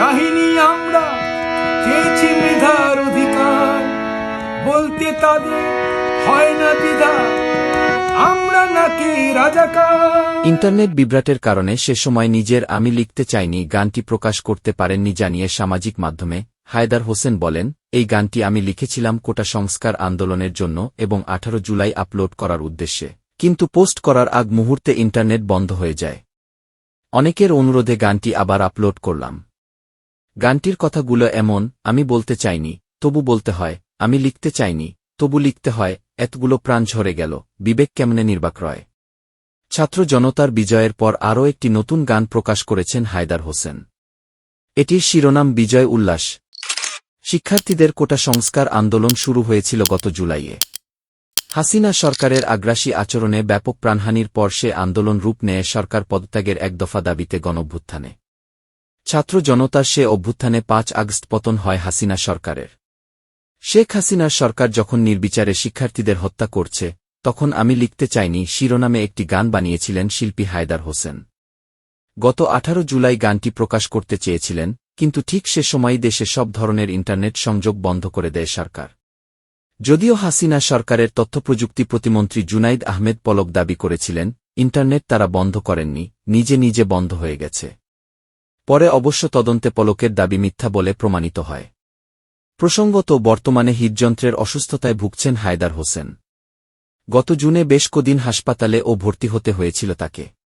আমরা চেয়েছি মৃধার অধিকার। বলতে তাদের হয় না আমরা নাকি রাজাকার। ইন্টারনেট বিভ্রাটের কারণে সে সময় নিজের আমি লিখতে চাইনি, গানটি প্রকাশ করতে পারেননি জানিয়ে সামাজিক মাধ্যমে হায়দার হোসেন বলেন, এই গানটি আমি লিখেছিলাম কোটা সংস্কার আন্দোলনের জন্য এবং আঠারো জুলাই আপলোড করার উদ্দেশ্যে। কিন্তু পোস্ট করার আগ মুহূর্তে ইন্টারনেট বন্ধ হয়ে যায়। অনেকের অনুরোধে গানটি আবার আপলোড করলাম। গানটির কথাগুলো এমন, আমি বলতে চাইনি, তবু বলতে হয়, আমি লিখতে চাইনি, তবু লিখতে হয়, এতগুলো প্রাণ ঝরে গেল, বিবেক কেমনে নির্বাক রয় ছাত্র জনতার বিজয়ের পর আরও একটি নতুন গান প্রকাশ করেছেন হায়দার হোসেন। এটির শিরোনাম বিজয় উল্লাস। শিক্ষার্থীদের কোটা সংস্কার আন্দোলন শুরু হয়েছিল গত জুলাইয়ে। হাসিনা সরকারের আগ্রাসী আচরণে ব্যাপক প্রাণহানির পর সে আন্দোলন রূপ নেয় সরকার পদত্যাগের এক দফা দাবিতে গণঅভ্যুত্থানে ছাত্র জনতার সে অভ্যুত্থানে পাঁচ আগস্ট পতন হয় হাসিনা সরকারের। শেখ হাসিনার সরকার যখন নির্বিচারে শিক্ষার্থীদের হত্যা করছে, তখন আমি লিখতে চাইনি শিরোনামে একটি গান বানিয়েছিলেন শিল্পী হায়দার হোসেন। গত আঠারো জুলাই গানটি প্রকাশ করতে চেয়েছিলেন, কিন্তু ঠিক সে সময় দেশে সব ধরনের ইন্টারনেট সংযোগ বন্ধ করে দেয় সরকার। যদিও হাসিনা সরকারের তথ্যপ্রযুক্তি প্রতিমন্ত্রী জুনাইদ আহমেদ পলক দাবি করেছিলেন, ইন্টারনেট তারা বন্ধ করেননি, নিজে নিজে বন্ধ হয়ে গেছে। পরে অবশ্য তদন্তে পলকের দাবি মিথ্যা বলে প্রমাণিত হয়। প্রসঙ্গত, বর্তমানে হৃদযন্ত্রের অসুস্থতায় ভুগছেন হায়দার হোসেন। গত জুনে বেশ কদিন হাসপাতালে ও ভর্তি হতে হয়েছিল তাকে।